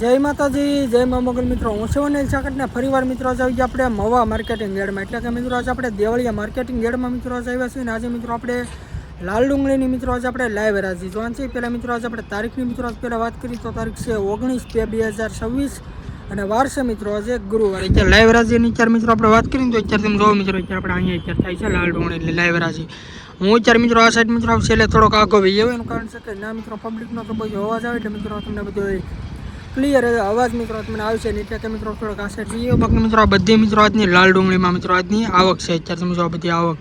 જય માતાજી, જય મા મોગલ મિત્રો. હું છું અનિલ સાકટને ફરીવાર મિત્રો આજે આવી આપણે મવા માર્કેટિંગ ગેડમાં. એટલે કે મિત્રો આજે આપણે દેવળિયા માર્કેટિંગ ગેડમાં મિત્રો આજે આવ્યા છીએ અને આજે મિત્રો આપણે લાલ ડુંગળીની મિત્રો આજે આપણે લાઈવ રાજી જોવાનું છે. પહેલાં મિત્રો આજે આપણે તારીખની મિત્રો પહેલાં વાત કરી તો તારીખ છે ઓગણીસ બે બે હજાર છવ્વીસ અને વાર છે મિત્રો આજે ગુરુવાર. અત્યારે લાઈવ રાજીની અત્યારે મિત્રો આપણે વાત કરીએ તો અત્યારે તમે જોવો મિત્રો, અત્યારે આપણે અહીંયા અત્યારે થાય છે લાલ ડુંગળી એટલે લાઈવ રાજી. હું અત્યારે મિત્રો આ સાઈડ મિત્રો આવશે એટલે થોડોક આગો એવું એનું કારણ છે કે ના મિત્રો પબ્લિકનો તો બધો અવાજ આવે એટલે મિત્રો તમને બધું ક્લિયર અવાજ મિત્રો તમને આવશે ને એટલે કે મિત્રો થોડોક આ સાઈડ જઈએ. બાકી મિત્રો આ બધી મિત્રો આજની લાલ ડુંગળીમાં મિત્રો આજની આવક છે. અત્યારે જો આ બધી આવક.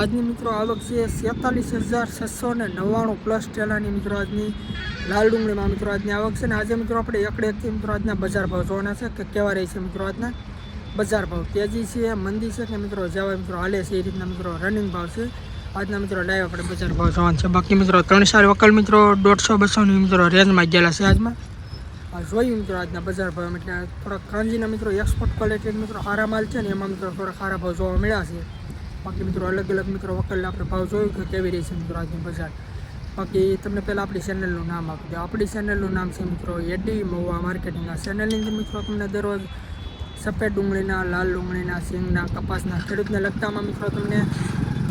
આજની મિત્રો આવક છે સેતાલીસ હજાર છસો ને નવ્વાણું પ્લસ ટેલાની મિત્રો આજની લાલ ડુંગળીમાં મિત્રો આજની આવક છે. ને આજે મિત્રો આપણે એકડે એકથી મિત્રો આજના બજાર ભાવ જોવાના છે કે કેવા રહે છે મિત્રો આજના બજાર ભાવ. તેજી છે, મંદી છે કે મિત્રો જેવા મિત્રો હાલે છે એ રીતના મિત્રો રનિંગ ભાવ છે. આજના મિત્રો લાઈવ આપણે બજાર ભાવ જોવાના છે. બાકી મિત્રો ત્રણ ચાર વકલ મિત્રો દોઢસો બસોની મિત્રો રેન્જમાં ગયેલા છે આજમાં. જોયું મિત્રો આજના બજાર ભાવ એટલે થોડાક કાંજીના મિત્રો એક્સપોર્ટ ક્વોલિટી મિત્રો સારા માલ છે ને એમાં મિત્રો થોડા સારા ભાવ જોવા મળ્યા છે. બાકી મિત્રો અલગ અલગ મિત્રો વકલ આપણે ભાવ જોયું કે કેવી રહી છે મિત્રો આજની બજાર. બાકી તમને પહેલાં આપણી ચેનલનું નામ આપી દો આપણી ચેનલનું નામ છે મિત્રો એડી મહુવા માર્કેટિંગ આ ચેનલની મિત્રો તમને દરરોજ સફેદ ડુંગળીના, લાલ ડુંગળીના સિંગના કપાસના ખેડૂતને લગતામાં મિત્રો તમને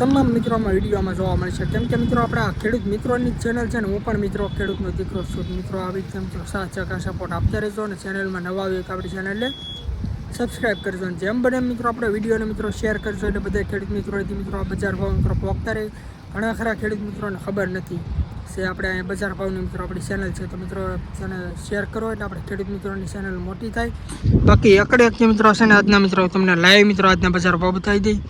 તમામ મિત્રોમાં વિડીયોમાં જોવા મળશે કેમ કે મિત્રો, આપણા ખેડૂત મિત્રોની ચેનલ છે ને, હું પણ મિત્રો ખેડૂતનો દીકરો છું. મિત્રો, આવી જ મિત્રો સાથ સપોર્ટ આપતા રહેજો અને ચેનલમાં નવા તો આપણી ચેનલને સબસ્ક્રાઇબ કરજો. અને જેમ બને મિત્રો, આપણે વિડીયોને મિત્રો શેર કરજો એટલે બધા ખેડૂત મિત્રોથી મિત્રો આ બજાર ભાવ મિત્રો પહોંચતા રહે. ઘણા ખરા ખેડૂત મિત્રોને ખબર નથી છે આપણે અહીંયા બજાર ભાવની મિત્રો આપણી ચેનલ છે. તો મિત્રો ચેનલ શેર કરો એટલે આપણે ખેડૂત મિત્રોની ચેનલ મોટી થાય. બાકી એકડે એક મિત્રો છે ને, આજના મિત્રો તમને લાઈવ મિત્રો, આજના બજાર ભાવ બતાવી દઈ.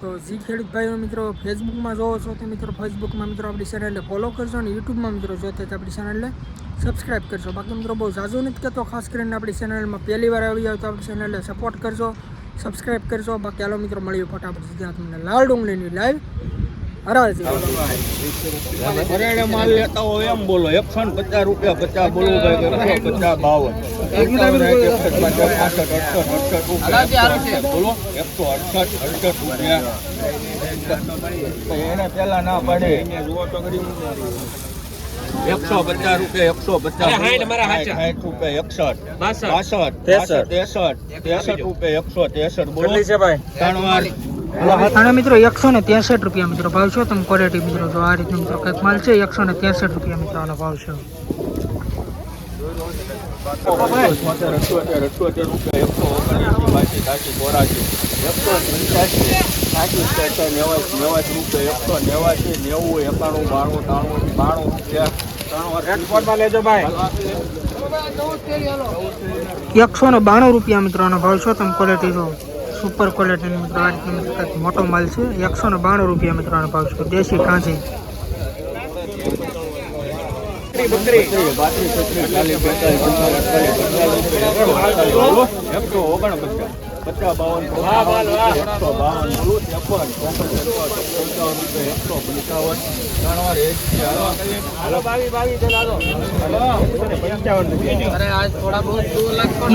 તો જી ખેડૂત ભાઈઓ મિત્રો ફેસબુકમાં જોવો છો તો મિત્રો ફેસબુકમાં મિત્રો આપણી ચેનલને ફોલો કરજો અને યુટ્યુબમાં મિત્રો જોતા તો આપણી ચેનલને સબસ્ક્રાઇબ કરજો. બાકી મિત્રો, બહુ ઝાઝું નથી કહેતો ખાસ કરીને આપણી ચેનલમાં પહેલી વાર આવી જાવ તો આપણી ચેનલને સપોર્ટ કરજો સબસ્ક્રાઇબ કરજો. બાકી હાલો મિત્રો, મળીએ ફટાફટ સીધા તમને લાલ ડુંગળીની લાઈવ હરાવે માલ લેતા હોય એમ બોલો. એકસો ને પચાસ રૂપિયા પચાસ બોલવું ભાઈ એકસો પચાસ બાવન. બોલો. એકસો અડસઠ અડસઠ રૂપિયા. એને પેલા ના પડે. એકસો પચાસ રૂપિયા એકસો પચાસ સાઠ રૂપિયા. એકસઠ. બાસઠ. ત્રેસઠ ત્રેસઠ રૂપિયા એકસો ત્રેસઠ બોલો. ત્રણ વાર. અને મિત્રો એકસો ને ત્રેસઠ રૂપિયા મિત્રો ભાવ છે. તમે ક્વોલિટી મિત્રો જો આ રીતનો મિત્રો કંઈક માલ છે, એકસો ને ત્રેસઠ રૂપિયા મિત્રો આનો ભાવ છે. એકસો ને બાણું રૂપિયા મિત્રો આનો ભાવ છો. તમે ક્વોલિટી જો સુપર ક્વોલિટીની મિત્રો આ રીતનો મોટો માલ છે. એકસો ને બાણું રૂપિયા મિત્રો આનો ભાવ છે. દેશી કાંચી બાત્રીસ એકસો પચાસ બાવન એકસો બાવન ત્રેપન ચોપન એકસો પંચાવન ત્રણ વાર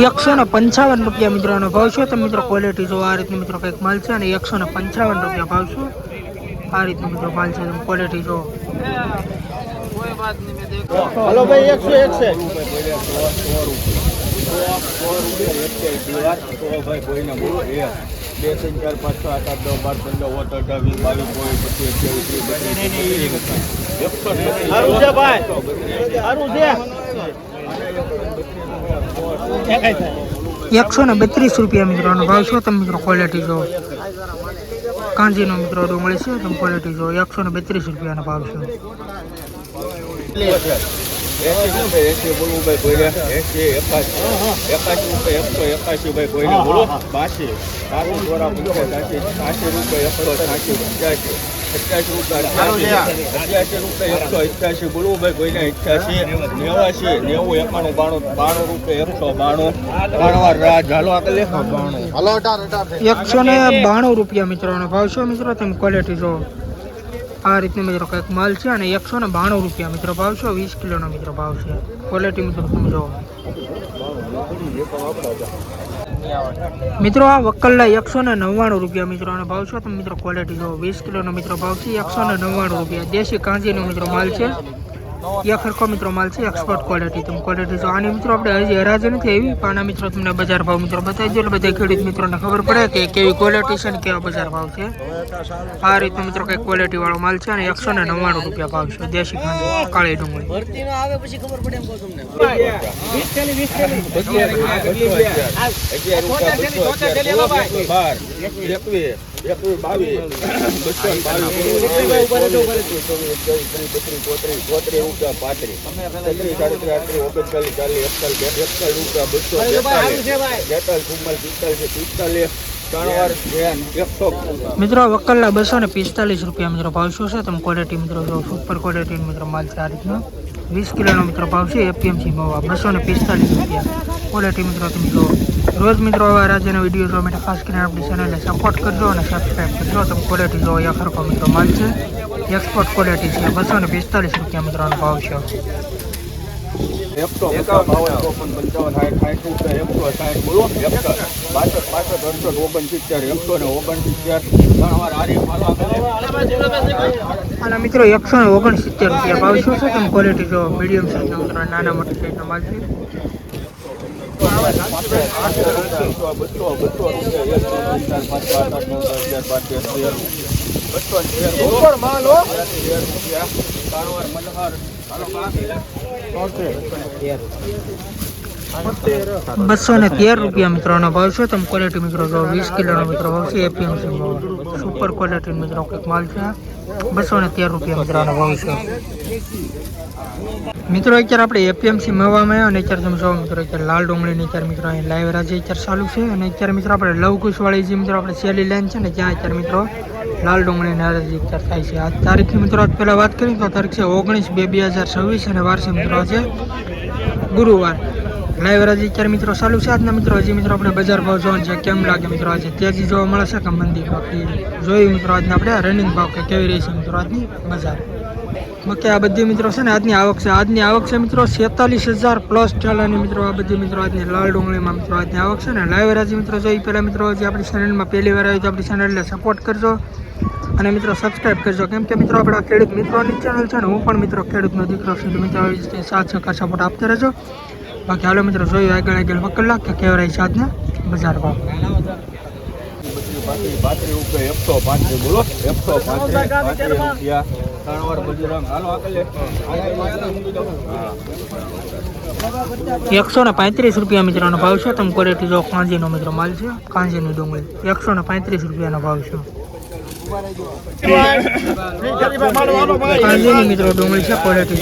એકસો ને પંચાવન રૂપિયા મિત્રો આનો ભાવ છે. તમે મિત્રો ક્વોલિટી જો આ રીતનું મિત્રો કંઈક માલ છે અને એકસો ને પંચાવન રૂપિયા ભાવ છે. આ રીતનું મિત્રો માલ છે. ક્વોલિટી જો. હલો ભાઈ એકસો એકસઠ બે ત્રણ એકસો ને બત્રીસ રૂપિયા મિત્રો આનો ભાવ છો. તમે મિત્રો ક્વોલિટી જો કાંજીનો મિત્રો ડુંગળી છે. તમે ક્વોલિટી જો એકસો ને બત્રીસ રૂપિયાનો ભાવ છે. એસી રૂપિયા એસી ભાઈ બોલ્યા એસી રૂપિયા એકસો એકાસી ભાઈ બોલ્યા બોલો બાસી સારું રૂપિયા એકસો સાસી પચાસી અઠ્યાસી રૂપિયા એકસો અઠ્યાસી બોલવું ભાઈ બોલ્યા અઠ્યાસી નેવું એકાણું બાણું બાણું રૂપિયા એકસો બાણું લેખો બાણું એકસો ને બાણું રૂપિયા મિત્રોનો ભાવ મિત્રો? તમે ક્વોલિટી જો આ રીતનો મિત્રો કંઈક માલ છે અને એકસો ને બાણું રૂપિયા મિત્રો ભાવ છે, વીસ કિલોનો મિત્રો ભાવ છે. ક્વોલિટી મિત્રો તમે જોવો મિત્રો આ વક્કલના એકસો ને નવ્વાણું રૂપિયા મિત્રોનો ભાવ છે. તમે મિત્રો ક્વોલિટી જોવો વીસ કિલોનો મિત્રો ભાવ છે, એકસો ને નવ્વાણું રૂપિયા. દેશી કાંજીનો મિત્રો માલ છે. એ ખરખો મિત્રો માલ છે એક્સપોર્ટ ક્વોલિટી તમે ક્વોલિટી જો આની મિત્રો આપણે હજી હરાજી નથી આવી. પણ આ મિત્રો તમને બજાર ભાવ મિત્રો બતાવી દો એટલે બધા ખેડૂત મિત્રોને ખબર પડે કે કેવી ક્વોલિટી છે ને કેવા બજાર ભાવ છે. આ રીતનો મિત્રો કંઈક ક્વોલિટી વાળો માલ છે અને એકસો ને નવ્વાણું રૂપિયા ભાવ છે. દેશી ખાંડ કાળી ડુંગળી. એકવીસ. મિત્રો વકલના બસો ને પિસ્તાલીસ રૂપિયા મિત્રો ભાવ શું છે? તમે ક્વોલિટી મિત્રો જો સુપર ક્વોલિટી મિત્રો માલ છે આ રીતનો. વીસ કિલોનો મિત્રો ભાવ છે એપીએમસી મવા બસો ને પિસ્તાલીસ રૂપિયા. ક્વોલિટી મિત્રો તમે જો રોજ મિત્રો આવા રાજ્યના વીડિયો જોવા માટે ખાસ કરીને આપણી ચેનલને સપોર્ટ કરજો અને સબસ્ક્રાઈબ કરજો. તમે ક્વોલિટી જોવો અહીંયા ખરખો મિત્રો, માલ છે. એક્સપોર્ટ ક્વોલિટી છે. બસો ને પિસ્તાલીસ રૂપિયા મિત્રોનો ભાવ છે. એકસો બાવન ચોપન પંચાવન સાઠ સાઠ રૂપિયા એકસો સાઠ બોલો એકસો વાર આરી અને મિત્રો એકસો ને ઓગણસિત્તેર રૂપિયા ભાવ શું છે? તમે ક્વોલિટી જો મીડિયમ મિત્રો, નાના મોટા સાઈઝનો માલ છે. બસો ને તેર રૂપિયા મિત્રોનો ભાવ છે. તમે ક્વોલિટી મિત્રો વીસ કિલોનો મિત્રો ભાવ છે એપીએમસી સુપર ક્વોલિટી મિત્રો કંઈક માલ છે. બસો ને તેર રૂપિયા મિત્રોનો છે. મિત્રો, અત્યારે આપણે એપીએમસી મવામાં અને અત્યારે તમે જોવો મિત્રો, અત્યારે લાલ ડુંગળીની અત્યારે મિત્રો અહીં લાઈવ રાજે અત્યારે ચાલુ છે. અને અત્યારે મિત્રો આપણે લવકુશવાળી જે મિત્રો આપણે સેલી લાઈન છે ને, ત્યાં અત્યારે મિત્રો લાલ ડુંગળીની હરાજી અત્યારે થાય છે. આ તારીખની મિત્રો પહેલાં વાત કરીએ તો તારીખ છે ઓગણીસ બે બે હજાર છવ્વીસ અને વાર મિત્રો આજે ગુરુવાર. લાઈવ રાજી અત્યારે મિત્રો ચાલુ છે. આજના મિત્રો હજી મિત્રો આપણે બજાર ભાવ જોવાનું છે કેમ લાગે મિત્રો આજે? તેજી જોવા મળે છે કે મંદી બાકી જોયું મિત્રો આજને આપણે. રનિંગ ભાવ કે કેવી રહી છે મિત્રો આજની બજાર? બાકી આ બધી મિત્રો છે ને આજની આવક છે. આજની આવક છે મિત્રો છેતાલીસ હજાર પ્લસ ઠેલાની મિત્રો આ બધી મિત્રો આજની લાલ ડુંગળીમાં મિત્રો આજની આવક છે ને. લાઈવ રાજી મિત્રો જોઈ પહેલાં મિત્રો જે આપણી ચેનલમાં પહેલી વાર આવી તો આપણી ચેનલને સપોર્ટ કરજો. અને મિત્રો સબસ્ક્રાઈબ કરજો. કેમ કે મિત્રો આપણા ખેડૂત મિત્રોની ચેનલ છે ને, હું પણ મિત્રો ખેડૂતનો દીકરો છું. મિત્રો આવી રીતે સાથ સહકાર સપોર્ટ આપતા રહેજો. બાકી હાલો મિત્રો જોયું આગળ આગળ વકલાક કે કેવરાય સાધના બજાર ભાવ. એકસો ને પાંત્રીસ રૂપિયા મિત્રોનો ભાવ છે. તમે ક્વોલિટી જો કાંજીનો મિત્રો માલ છે કાંજીની ડુંગળી. એકસો ને પાંત્રીસ રૂપિયાનો ભાવ છે. કાંજીની મિત્રો ડુંગળી છે ક્વોલિટી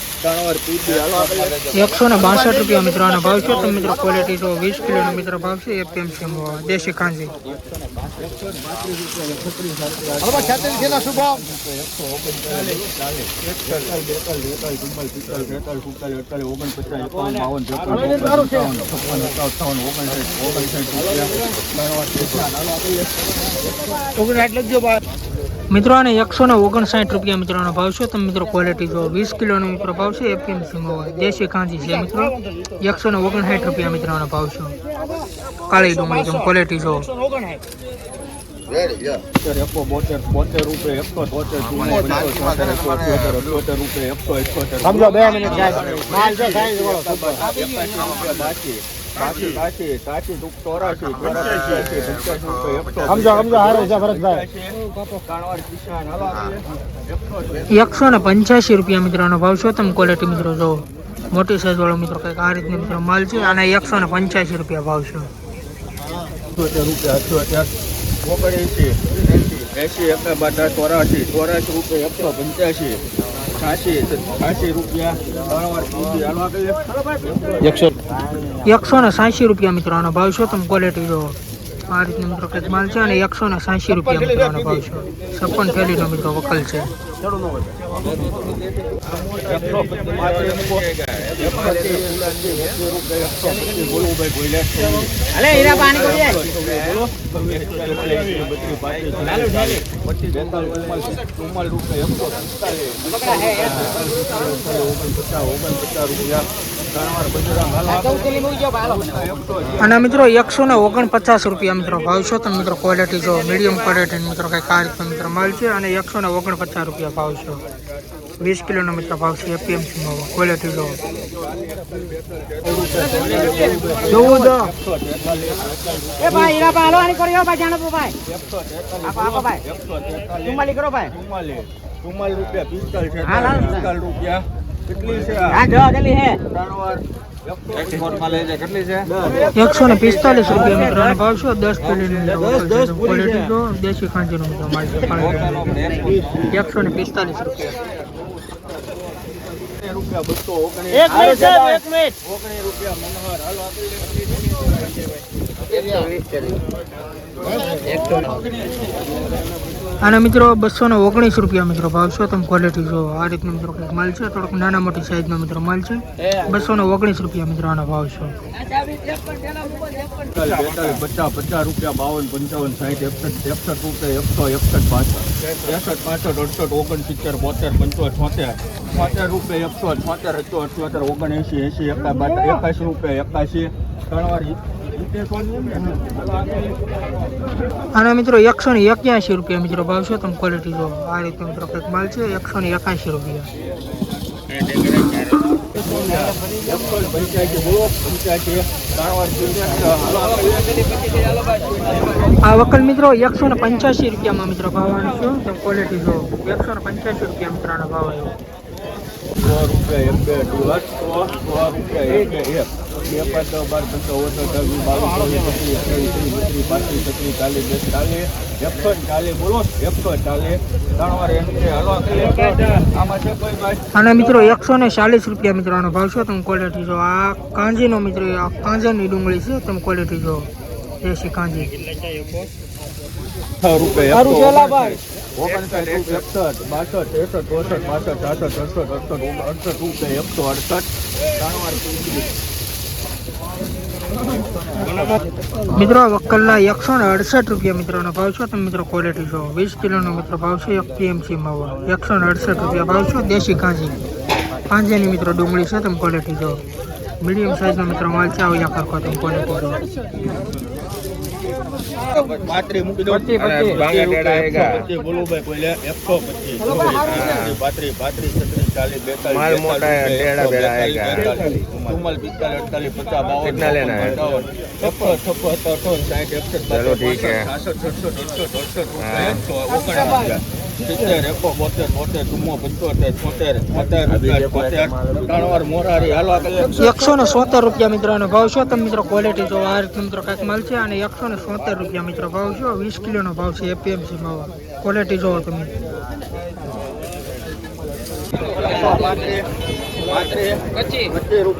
એકસો ને રૂપિયા ભાવ છે. તમે મિત્રો ક્વોલિટી જો વીસ કિલોનો મિત્રો ભાવ છે એપીએમસી દેશી કાંજી મિત્રો આને એકસો ને ઓગણસાઠ રૂપિયા મિત્રોનો ભાવ છે. તમે મિત્રો ક્વોલિટી જો વીસ કિલોનો મિત્રો ભાવ છે. એપીએમસી દેશી કાંજી છે મિત્રો. એકસો ને ઓગણસાઠ રૂપિયા મિત્રોનો ભાવ છે. કાળી ડુંગળી તમે ક્વોલિટી જો સમજો બે મિનિટ કાચી ચોરાશી ચોરાશી એકસો સમજો સમજો હારે છે ભરતભાઈ. કાણવાડ કિસાન હાલો એકસો એકસો ને પંચ્યાસી રૂપિયા મિત્રોનો ભાવ છે. તમે ક્વોલિટી મિત્રો જો મોટી સાઈઝ વાળો મિત્રો કંઈક આ રીતનો મિત્રો માલ છે અને એકસો ને પંચ્યાસી રૂપિયા ભાવ છે. રૂપિયા એસી એસી એસી રૂપિયા એકસો પંચ્યાસી. એકસો ને સાંસી રૂપિયા મિત્રોનો ભાવ છે તમે ક્વોલિટી જો આ રીતનો મિત્રો કંઈક માલ છે અને એકસો ને સાંસી રૂપિયા મિત્રોનો ભાવ છે. છપ્પન થેલીનો મિત્રો વકલ છે. એકસો રૂપિયા ત્રણ વાર બજરંગ હાલો અને મિત્રો એકસો ને ઓગણપચાસ રૂપિયા મિત્રો ભાવ છો તમે મિત્રો ક્વોલિટી જો મીડિયમ ક્વોલિટી મિત્રો કંઈ કાર્યક્રમ મિત્રો મળશે અને એકસો ને ઓગણપચાસ રૂપિયા ભાવ છો. વીસ કિલોનો મિત્રો ભાવ છે એપીએમસીમાં ક્વોલિટી જો. ચૌદ. એ ભાઈ હીરા ભાઈ હાલો આની કર્યો ભાઈ જાણો ભાઈ. આપો આપો ભાઈ. ચુમ્માલી કરો ભાઈ. ચુમ્માલીસ ચુમ્માલીસ રૂપિયા પિસ્તાલીસ છે હા, હા. પિસ્તાલીસ રૂપિયા. કેટલી છે આ? હા જો જલ્દી હે ત્રણ વાર એક્સપોર્ટમાં લઈ જાય કેટલી છે? એકસો ને પિસ્તાલીસ રૂપિયા મિત્રો અને ભાવ છો. દસ જો દેશી મિત્રો માલ એકસો ને પિસ્તાલીસ રૂપિયા. અને મિત્રો બસો ને ઓગણીસ રૂપિયા મિત્રો ભાવ છો તમે ક્વોલિટી જો આ રીતનો મિત્રો કંઈક માલ છે થોડોક નાના મોટી સાઈઝનો મિત્રો માલ છે બસો ને ઓગણીસ રૂપિયા મિત્રો આનો ભાવ છો. પચાસ પચાસ રૂપિયા બાવન પંચાવન સાઠ એકસઠ એકસઠ રૂપિયા એકસો એકસઠ પાસઠ એકસઠ પાસઠ અડસઠ ઓગણસિત્તેર બોતેર પંચોતેર છોતેર છોતેર રૂપિયા એકસો છોતેર એકસો અઠ્યોતેર ઓગણએંસી એંસી એકા બાર એકાશી રૂપિયા એકાસી ત્રણ વાર અને મિત્રો એકસો ને એક્યાસી રૂપિયા મિત્રો ભાવ છે, તમે ક્વોલિટી જો આ રીતે મિત્રો કંઈક માલ છે, એકસો ને એકાશી રૂપિયા. આ વકલ મિત્રો એકસો ને પંચ્યાસી રૂપિયામાં મિત્રો ભાવ આનો છે, તમે ક્વોલિટી જો, એકસો ને પંચ્યાસી રૂપિયા મિત્રો ભાવ આવ્યો. સો રૂપિયા એક બે દિવસ સો સો બે પાંચ દસ બાર પંદર ઓગણ ચાલીસ બાવીસ પચીસ બોલો એકસો ચાલીસ ત્રણ વાર ભાઈ અને મિત્રો એકસો ને ચાલીસ રૂપિયા મિત્રો આનો ભાવ છે. તમે ક્વોલિટી જો આ કાંજીનો મિત્રો, આ કાંજાની ડુંગળી છે. તમે ક્વોલિટી જો, દેશી કાંજી. રૂપિયા છે એકસઠ બાસઠ ચોસઠ અડસઠ અડસઠ અડસઠ રૂપિયા એકસો અડસઠ. મિત્રો વકલના એકસો ને અડસઠ રૂપિયા મિત્રોનો ભાવ છે. તમે મિત્રો ક્વોલિટી જો વીસ કિલોનો મિત્રો ભાવ છે. એક પીએમસી માવા. એકસો ને અડસઠ રૂપિયા ભાવ છે. દેશી કાંજી કાંજીની મિત્રો ડુંગળી છે. તમે ક્વોલિટી જો મીડિયમ સાઇઝનો મિત્રો માલ છે. આવ્યા કરકો તમે ક્વોલિટી જો પાત્રી મૂકી દો છત્રીસ ચાલીસ બેતાલીસ બેતાલીસ ચુમ્માલ પિસ્તાલીસ પચાસ બાવન અંઠાવન છપ્પન છપ્પન સત્તાવન સાઠ એકસઠ બાસઠ છસઠ અડસઠ અડસઠ ઓગણ સિત્તેર એકો બોતેર બોતેર ચુમ્મો પંચોતેર છોતેર ત્રણ મોરારી હાલો આગળ એકસો ને સોતેર રૂપિયા મિત્રોનો ભાવ છો. તમે મિત્રો ક્વોલિટી જો આ રીતે મિત્રો કાંઈક માલ છે અને એકસો ને સોતેર રૂપિયા મિત્રો ભાવ છો. વીસ કિલોનો ભાવ છે એપીએમસી માં ક્વોલિટી જોવો તમે.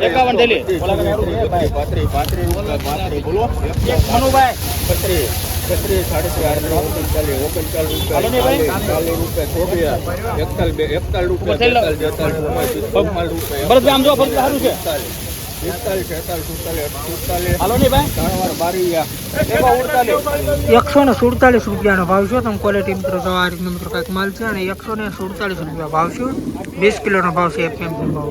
એકાવન થેલી. પાંત્રીસ પાંત્રીસ બોલો. મનુભાઈ. છત્રીસ છત્રીસ સાડત્રીસ આડત્રીસ ઓગણચાલીસ રૂપિયા ચાલીસ રૂપિયા ચોવીસ એકતાલીસ બે એકતાલીસ રૂપિયા બેતાલીસ તેતાલીસ રૂપિયા એકસો ને સુડતાલીસ રૂપિયાનો ભાવ છે. તમે ક્વોલિટી મિત્રો જો આ રીતનો મિત્રો કાંઈક માલ છે અને એકસો ને સુડતાલીસ રૂપિયા ભાવ છે. વીસ કિલોનો ભાવ છે એપીએમસી ભાવ.